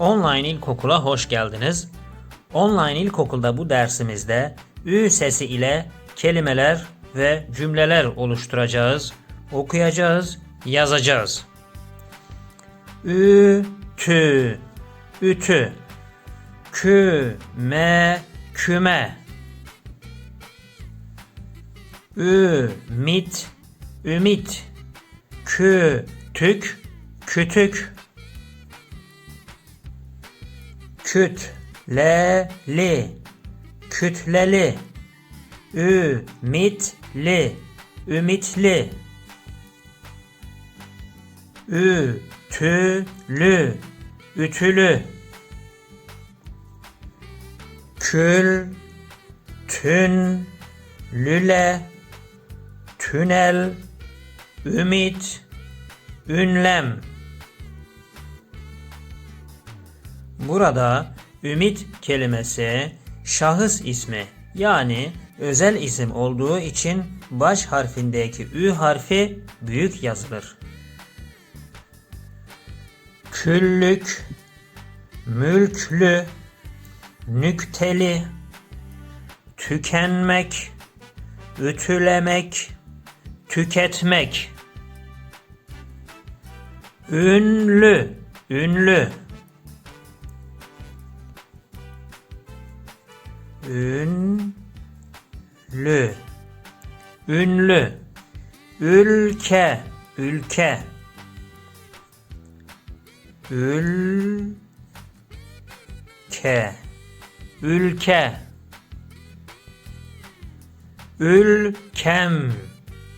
Online İlkokula hoş geldiniz. Online İlkokulda bu dersimizde Ü sesi ile kelimeler ve cümleler oluşturacağız, okuyacağız, yazacağız. Ü, tü, ütü, kü, me, küme, ü, mit, ümit, kü, tük, kütük, kütleli, kütleli, ümitli, ümitli, ütülü, ütülü, kül, tün, lüle, tünel, ümit, ünlem. Burada ümit kelimesi şahıs ismi yani özel isim olduğu için baş harfindeki ü harfi büyük yazılır. Küllük, mülklü, nükteli, tükenmek, ütülemek, tüketmek. Ünlü, ünlü. Ünlü. Ünlü. Ülke, ülke. Ülke. Ülke. Ülkem.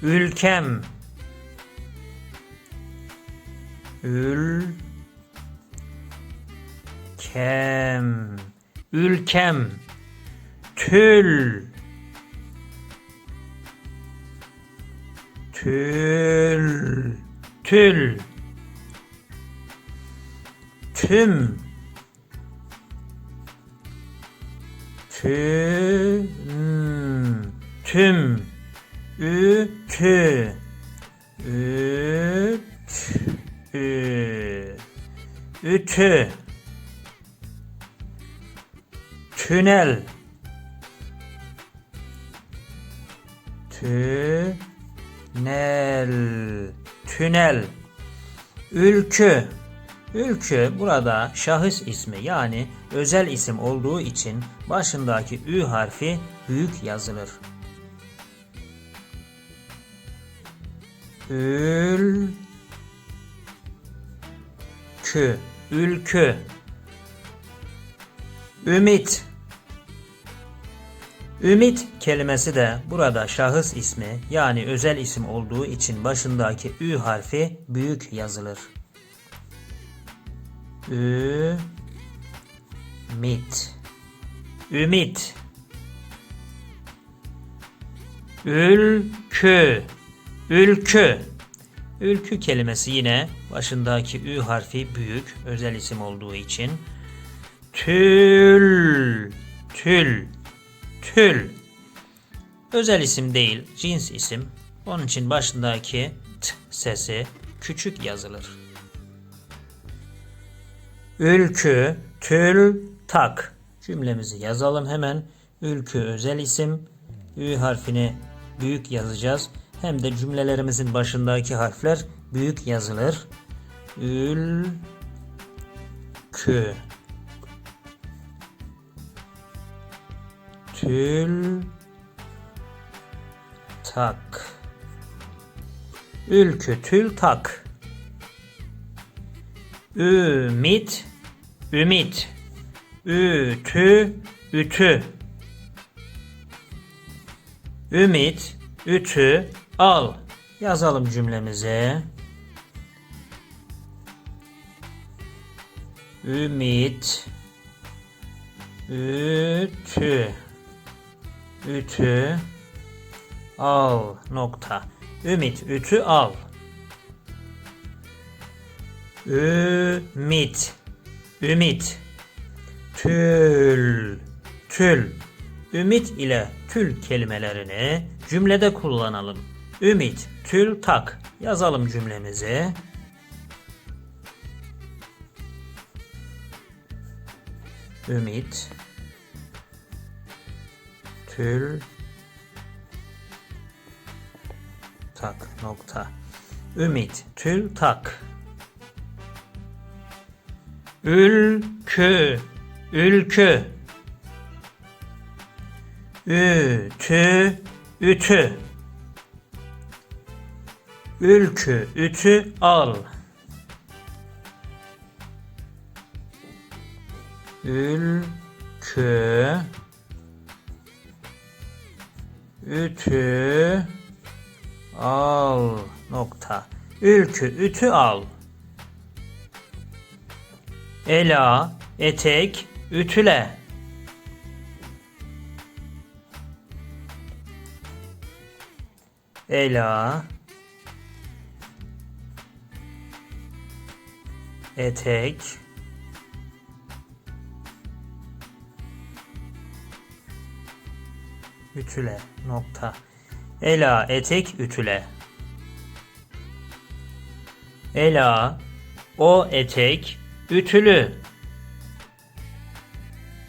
Ülkem. Ülkem. Ülkem. Tül. Tül. Tül. Tüm. Tüm. Tüm. Ütü. Ütü. Ütü. Tünel. Tünel. Tünel. Ülkü. Ülkü burada şahıs ismi yani özel isim olduğu için başındaki ü harfi büyük yazılır. Ülkü. Ülkü. Ümit. Ümit kelimesi de burada şahıs ismi yani özel isim olduğu için başındaki ü harfi büyük yazılır. Ümit. Ümit. Ülkü. Ülkü. Ülkü kelimesi yine başındaki ü harfi büyük özel isim olduğu için tül. Tül. Tül. Özel isim değil, cins isim. Onun için başındaki t sesi küçük yazılır. Ülkü, tül, tak. Cümlemizi yazalım hemen. Ülkü özel isim. Ü harfini büyük yazacağız. Hem de cümlelerimizin başındaki harfler büyük yazılır. Ülkü. Tül tak. Ülkü tül tak. Ümit ümit. Ütü ütü. Ümit ütü al. Yazalım cümlemize. Ümit ütü ütü al nokta. Ümit ütü al. Ümit ümit tül tül ümit ile tül kelimelerini cümlede kullanalım. Ümit tül tak yazalım cümlemizi. Ümit. Tül. Tak nokta. Ümit. Tül tak. Ülkü. Ülkü. Ütü. Ütü. Ülkü. Ütü al. Ülkü. Ütü. Al. Nokta. Ülkü. Ütü al. Ela, etek, ütüle. Ela, etek, ütüle. Nokta. Ela, etek, ütüle. Ela, o etek, ütülü.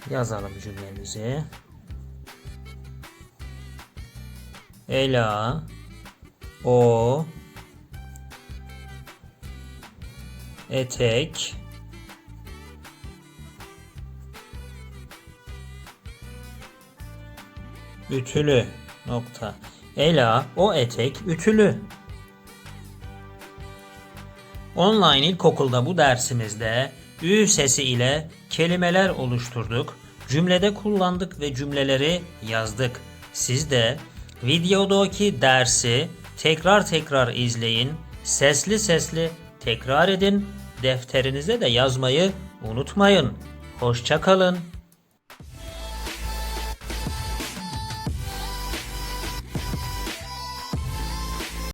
Yazalım cümlemizi. Ela, o, etek, ütülü. Nokta. Ela, o etek, ütülü. Online ilkokulda bu dersimizde ü sesi ile kelimeler oluşturduk, cümlede kullandık ve cümleleri yazdık. Siz de videodaki dersi tekrar tekrar izleyin, sesli sesli tekrar edin, defterinize de yazmayı unutmayın. Hoşça kalın.